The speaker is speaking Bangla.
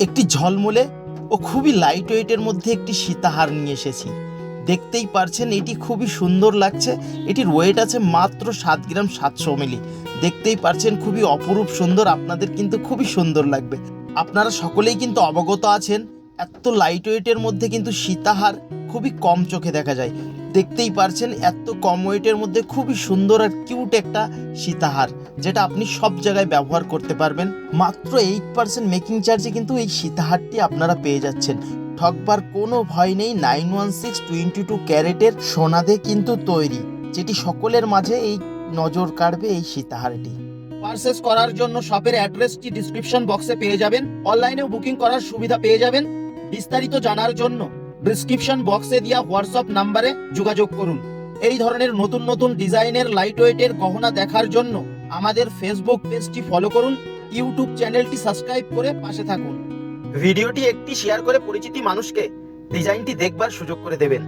একটি ঝলমলে ও খুবই লাইট ওয়েটের মধ্যে একটি সীতাহার নিয়ে এসেছি। দেখতেই পারছেন, এটি খুবই সুন্দর লাগছে। এটির ওয়েট আছে মাত্র সাত গ্রাম সাতশো মিলি। দেখতেই পারছেন, খুবই অপরূপ সুন্দর। আপনাদের কিন্তু খুবই সুন্দর লাগবে। আপনারা সকলেই কিন্তু অবগত আছেন এত লাইট ওয়েটের মধ্যে কিন্তু সীতাহার খুবই কম চোখে দেখা যায়। দেখতেই পারছেন এত কম ওয়েটের মধ্যে খুবই সুন্দর আর কিউট একটা সীতাহার, যেটা আপনি সব জায়গায় ব্যবহার করতে পারবেন। মাত্র এইট পার্সেন্ট মেকিং চার্জে কিন্তু এই সীতাহারটি আপনারা পেয়ে যাচ্ছেন। ঠকবার কোনো ভয় নেই nine one six twenty two ক্যারেটের সোনাদে কিন্তু তৈরি, যেটি সকলের মাঝে এই নজর কাড়বে এই সীতাহারটি। পারচেস করার জন্য শপের অ্যাড্রেসটি ডিসক্রিপশন বক্সে পেয়ে যাবেন। অনলাইনেও বুকিং করার সুবিধা পেয়ে যাবেন। বিস্তারিত জানার জন্য ডিসক্রিপশন বক্সে দেওয়া হোয়াটসঅ্যাপ নাম্বারে যোগাযোগ করুন। এই ধরনের নতুন নতুন ডিজাইনের লাইট ওয়েটের গহনা দেখার জন্য আমাদের ফেসবুক পেজটি ফলো করুন ইউটিউব চ্যানেলটি সাবস্ক্রাইব করে পাশে থাকুন। ভিডিওটি একটি শেয়ার করে পরিচিতি মানুষকে ডিজাইনটি দেখবার সুযোগ করে দেবেন।